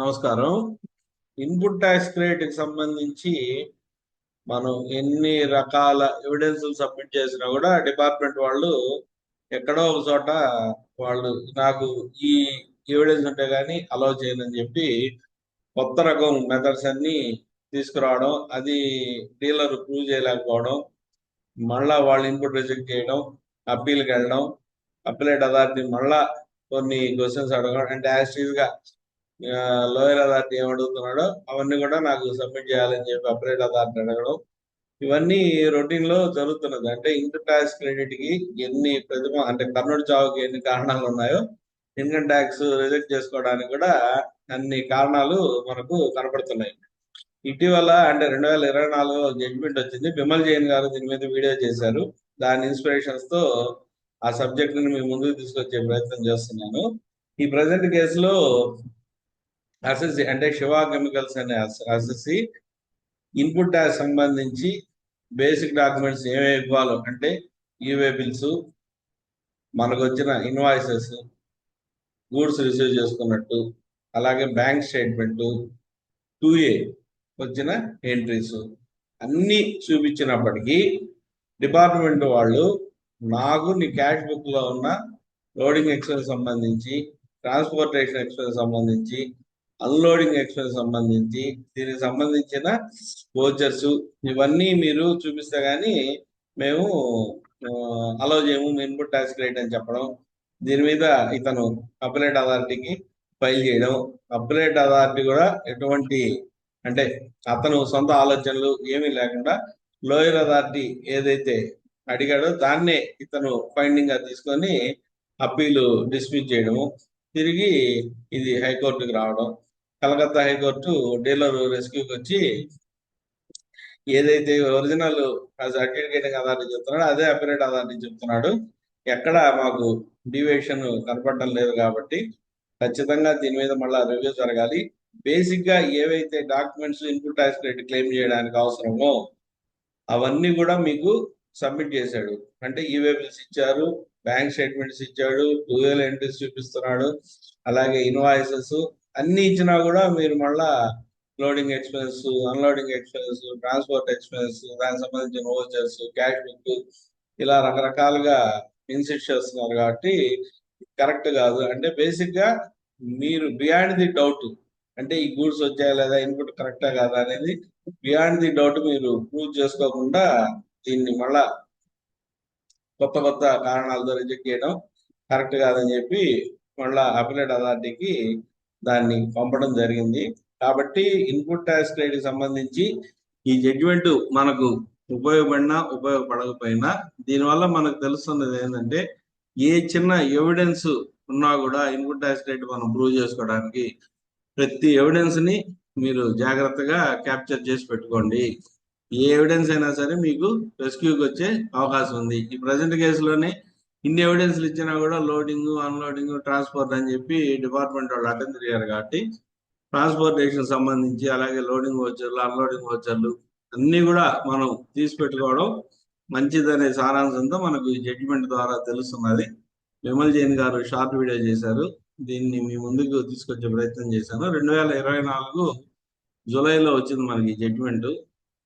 నమస్కారం. Input tax క్రెడిట్కి సంబంధించి మనం ఎన్ని రకాల ఎవిడెన్స్ సబ్మిట్ చేసినా కూడా డిపార్ట్మెంట్ వాళ్ళు ఎక్కడో ఒక చోట వాళ్ళు నాకు ఈ ఎవిడెన్స్ ఉంటే గానీ అలౌ చేయనని చెప్పి కొత్త రకం మెథడ్స్ అన్ని తీసుకురావడం అది డీలర్ ప్రూవ్ చేయలేకపోవడం మళ్ళా వాళ్ళ ఇన్పుట్ రిజెక్ట్ చేయడం అప్పీల్కి వెళ్ళడం అప్పీలేట్ అథారిటీ మళ్ళా కొన్ని క్వశ్చన్స్ అడగడం అంటే యాజ్గా లోయర్ అథారిటీ ఏమడుగుతున్నాడో అవన్నీ కూడా నాకు సబ్మిట్ చేయాలని చెప్పి అప్రేట్ అథారిటీ అడగడం. ఇవన్నీ రొటీన్లో జరుగుతున్నది. అంటే ఇన్కమ్ ట్యాక్స్ క్రెడిట్కి ఎన్ని ప్రతిమ అంటే కర్నూలు చావుకి ఎన్ని కారణాలు ఉన్నాయో ఇన్కమ్ ట్యాక్స్ రిజెక్ట్ చేసుకోవడానికి కూడా అన్ని కారణాలు మనకు కనపడుతున్నాయి. ఇటీవల అంటే రెండు వేల ఇరవై నాలుగులో జడ్జిమెంట్ వచ్చింది. బిమల్ జైన్ గారు దీని మీద వీడియో చేశారు. దాని ఇన్స్పిరేషన్స్తో ఆ సబ్జెక్ట్ని మీ ముందుకు తీసుకొచ్చే ప్రయత్నం చేస్తున్నాను. ఈ ప్రజెంట్ కేసులో అసెసి అంటే శివ కెమికల్స్ అనే అసెసి ఇన్పుట్ ట్యాక్స్ సంబంధించి బేసిక్ డాక్యుమెంట్స్ ఏమేమి ఇవ్వాలో అంటే ఈవే బిల్స్ మనకు వచ్చిన ఇన్వాయిసెస్ గూడ్స్ రిసీవ్ చేసుకున్నట్టు అలాగే బ్యాంక్ స్టేట్మెంట్ టూ ఏ వచ్చిన ఎంట్రీస్. అన్నీ చూపించినప్పటికీ డిపార్ట్మెంట్ వాళ్ళు నాకు నీ క్యాష్ బుక్లో ఉన్న లోడింగ్ ఎక్స్పెన్స్ సంబంధించి ట్రాన్స్పోర్టేషన్ ఎక్స్పెన్స్ సంబంధించి అన్లోడింగ్ ఎక్స్పెన్స్ సంబంధించి దీనికి సంబంధించిన వోచర్స్ ఇవన్నీ మీరు చూపిస్తే కానీ మేము అలో చేయము ఇన్పుట్ ట్యాక్స్ క్రెడిట్ అని చెప్పడం. దీని మీద ఇతను అప్లేట్ అథారిటీకి ఫైల్ చేయడం. అప్లేట్ అథారిటీ కూడా ఎటువంటి అంటే అతను సొంత ఆలోచనలు ఏమీ లేకుండా లోయర్ అథారిటీ ఏదైతే అడిగాడో దాన్నే ఇతను ఫైండింగ్గా తీసుకొని అప్పీలు డిస్మిస్ చేయడము. తిరిగి ఇది హైకోర్టుకి రావడం. కలకత్తా హైకోర్టు డీలర్ రెస్క్యూకి వచ్చి ఏదైతే ఒరిజినల్ సర్టిఫికేటింగ్ అథారిటీ చెప్తున్నాడో అదే అపరేట్ అథారిటీ చెప్తున్నాడు. ఎక్కడ మాకు డివియేషన్ కనపడటం లేదు కాబట్టి ఖచ్చితంగా దీని మీద మళ్ళీ రివ్యూ జరగాలి. బేసిక్గా ఏవైతే documents input tax credit claim చేయడానికి అవసరమో అవన్నీ కూడా మీకు సబ్మిట్ చేశాడు. అంటే ఈవే బిల్స్ ఇచ్చారు బ్యాంక్ స్టేట్మెంట్స్ ఇచ్చాడు టూ వేల ఎంట్రీస్ చూపిస్తున్నాడు అలాగే ఇన్వాయిసెస్ అన్ని ఇచ్చినా కూడా మీరు మళ్ళా loading expense unloading expense transport expense దానికి సంబంధించిన ఓచర్స్ క్యాష్ బుక్ ఇలా రకరకాలుగా ఇన్సిస్ట్ చేస్తున్నారు కాబట్టి కరెక్ట్ కాదు. అంటే బేసిక్గా మీరు బియాండ్ ది డౌట్ అంటే ఈ గూడ్స్ వచ్చాయా లేదా ఇన్పుట్ కరెక్టా కాదా అనేది బియాండ్ ది డౌట్ మీరు ప్రూవ్ చేసుకోకుండా దీన్ని మళ్ళా కొత్త కొత్త కారణాలతో రిజెక్ట్ చేయడం కరెక్ట్ కాదని చెప్పి మళ్ళా అపిలేట్ అథారిటీకి దాన్ని పంపడం జరిగింది. కాబట్టి ఇన్పుట్ ట్యాక్స్ క్రెడిట్ సంబంధించి ఈ జడ్జిమెంట్ మనకు ఉపయోగపడినా ఉపయోగపడకపోయినా దీనివల్ల మనకు తెలుస్తున్నది ఏంటంటే ఏ చిన్న ఎవిడెన్స్ ఉన్నా కూడా ఇన్పుట్ ట్యాక్స్ క్రెడిట్ మనం ప్రూవ్ చేసుకోవడానికి ప్రతి ఎవిడెన్స్ని మీరు జాగ్రత్తగా క్యాప్చర్ చేసి పెట్టుకోండి. ఏ ఎవిడెన్స్ అయినా సరే మీకు రెస్క్యూకి వచ్చే అవకాశం ఉంది. ఈ ప్రజెంట్ కేసులోనే ఇన్ని ఎవిడెన్స్లు ఇచ్చినా కూడా లోడింగ్ అన్లోడింగ్ ట్రాన్స్పోర్ట్ అని చెప్పి డిపార్ట్మెంట్ వాళ్ళు అటెండ్ తిరిగారు కాబట్టి ట్రాన్స్పోర్టేషన్ సంబంధించి అలాగే లోడింగ్ వచ్చర్లు అన్లోడింగ్ వచ్చర్లు అన్ని కూడా మనం తీసి పెట్టుకోవడం మంచిదనే సారాంశంతో మనకు ఈ జడ్జిమెంట్ ద్వారా తెలుస్తున్నది. విమల్ జైన్ గారు షార్ట్ వీడియో చేశారు. దీన్ని మీ ముందుకు తీసుకొచ్చే ప్రయత్నం చేశాను. రెండు వేల ఇరవై నాలుగు జూలైలో వచ్చింది మనకి judgement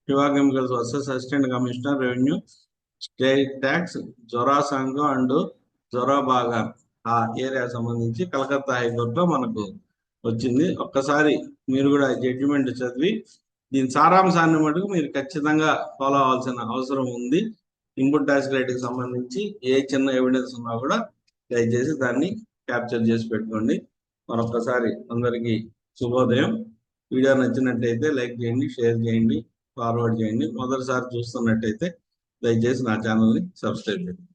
Shiva chemicals versus assistant commissioner revenue state tax Jorasanko and Jorabagan ఆ ఏరియా సంబంధించి కలకత్తా హైకోర్టులో మనకు వచ్చింది. ఒక్కసారి మీరు కూడా జడ్జిమెంట్ చదివి దీని సారాంశాన్ని మటుకు మీరు ఖచ్చితంగా ఫాలో అవ్వాల్సిన అవసరం ఉంది. ఇన్పుట్ ట్యాక్స్కి సంబంధించి ఏ చిన్న ఎవిడెన్స్ ఉన్నా కూడా దయచేసి దాన్ని క్యాప్చర్ చేసి పెట్టుకోండి. మరొకసారి అందరికీ శుభోదయం. వీడియో నచ్చినట్టయితే లైక్ చేయండి షేర్ చేయండి ఫార్వర్డ్ చేయండి. మొదటిసారి చూస్తున్నట్టయితే దయచేసి నా ఛానల్ని సబ్స్క్రైబ్ చేయండి.